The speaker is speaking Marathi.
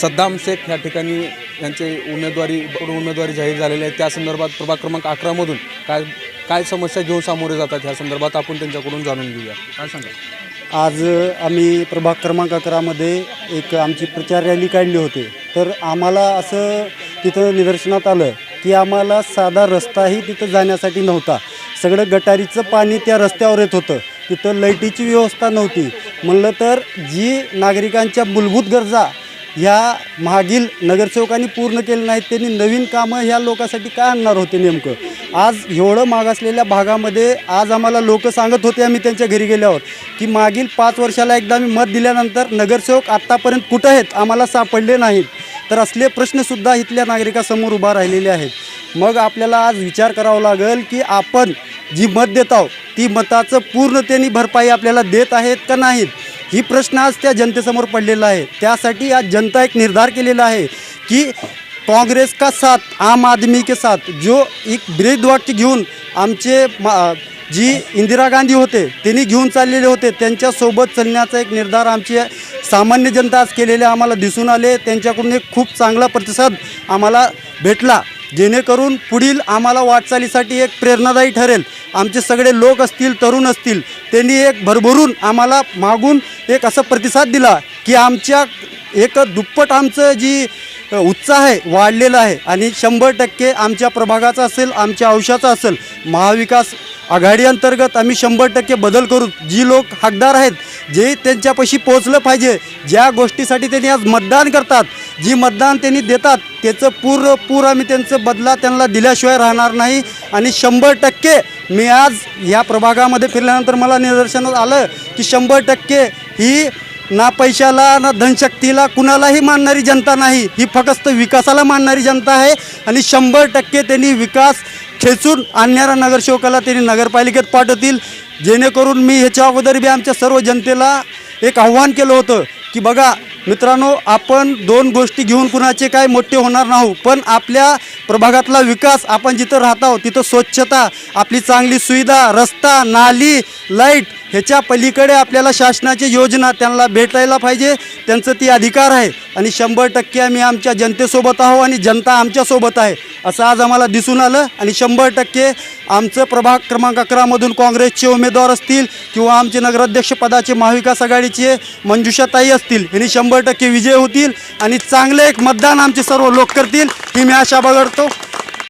सद्दाम शेख या ठिकाणी यांचे उमेदवारी उमेदवारी जाहीर झालेली आहे. त्या संदर्भात प्रभाग क्रमांक अकरामधून काय काय समस्या घेऊन सामोरे जातात ह्या संदर्भात आपण त्यांच्याकडून जाणून घेऊया. काय सांगा आज आम्ही प्रभाग क्रमांक अकरामध्ये एक आमची प्रचार रॅली काढली होती. तर आम्हाला असं तिथं निदर्शनात आलं की आम्हाला साधा रस्ताही तिथं जाण्यासाठी नव्हता. सगळं गटारीचं पाणी त्या रस्त्यावर येत होतं. तिथं लाईटीची व्यवस्था नव्हती. म्हणलं तर जी नागरिकांच्या मूलभूत गरजा ह्या मागील नगरसेवकांनी पूर्ण केले नाहीत त्यांनी नवीन कामं ह्या लोकांसाठी काय आणणार होते नेमकं? आज एवढं मागासलेल्या भागामध्ये आज आम्हाला लोक सांगत होते आम्ही त्यांच्या घरी गेल्यावर की मागील पाच वर्षाला एकदा आम्ही मत दिल्यानंतर नगरसेवक आत्तापर्यंत कुठं आहेत आम्हाला सापडले नाहीत. तर असले प्रश्नसुद्धा इथल्या नागरिकासमोर उभा राहिलेले आहेत. मग आपल्याला आज विचार करावा लागेल की आपण जी मत देत आहोत ती मताचं पूर्णतेने भरपाई आपल्याला देत आहेत का नाहीत? ही प्रश्न आज त्या जनतेसमोर पडलेला आहे. त्यासाठी आज जनता एक निर्धार केलेला आहे की काँग्रेस का साथ आम आदमी के साथ? जो एक ब्रेकवाक्य घेऊन आमचे मा जी इंदिरा गांधी होते त्यांनी घेऊन चाललेले होते त्यांच्यासोबत चालण्याचा एक निर्धार आमची सामान्य जनता आज केलेले आम्हाला दिसून आले त्यांच्याकडून एक खूप चांगला प्रतिसाद आम्हाला भेटला. जेणेकरून पुढील आम्हाला वाटचालीसाठी एक प्रेरणादायी ठरेल. आमचे सगळे लोक असतील तरुण असतील त्यांनी एक भरभरून आम्हाला मागून एक असं प्रतिसाद दिला की आमच्या एक दुप्पट आमचं जी उत्साह आहे वाढलेला आहे आणि शंभर टक्के आमच्या प्रभागाचा असेल आमच्या अंशाचा असेल महाविकास आघाडी अंतर्गत आम्ही शंभर टक्के बदल करू. जी लोक हकदार आहेत जे त्यांच्यापाशी पोहोचलं पाहिजे ज्या गोष्टीसाठी त्यांनी आज मतदान करतात जी मतदान त्यांनी देतात त्याचं पूर पूर आम्ही त्यांचं बदला त्यांना दिल्याशिवाय राहणार नाही. आणि शंभर टक्के मी आज ह्या प्रभागामध्ये फिरल्यानंतर मला निदर्शनात आलं की शंभर टक्के ही ना पैशाला ना धनशक्तीला कुणालाही मानणारी जनता नाही. ही फक्त विकासाला मानणारी जनता आहे आणि शंभर टक्के त्यांनी विकास खेचून आणणाऱ्या नगरसेवकाला त्यांनी नगरपालिकेत पाठवतील. जेणेकरून मी ह्याच्या अगोदर बी आमच्या सर्व जनतेला एक आव्हान केलं होतं की बघा मित्रांनो आपण दोन गोष्टी घेऊन कुणाचे काय मोठे होणार नाहू पण आपल्या प्रभागातला विकास आपण जिथं राहत आहोत तिथं स्वच्छता आपली चांगली सुविधा रस्ता नाली लाइट ह्याच्या पलीकडे आपल्याला शासनाची योजना त्यांना भेटायला पाहिजे त्यांचं ती अधिकार आहे. आणि शंभर टक्के आम्ही आमच्या जनतेसोबत आहो आणि जनता आमच्यासोबत आहे. असं आज आम्हाला दिसून आलं आणि शंभर टक्के आमचं प्रभाग क्रमांक अकरामधून काँग्रेसचे उमेदवार असतील किंवा आमचे नगराध्यक्षपदाचे महाविकास आघाडीचे मंजुषाताई असतील यांनी शंभर टक्के विजय होतील आणि चांगले एक मतदान आमचे सर्व लोक करतील ही मी आशा बाळगतो.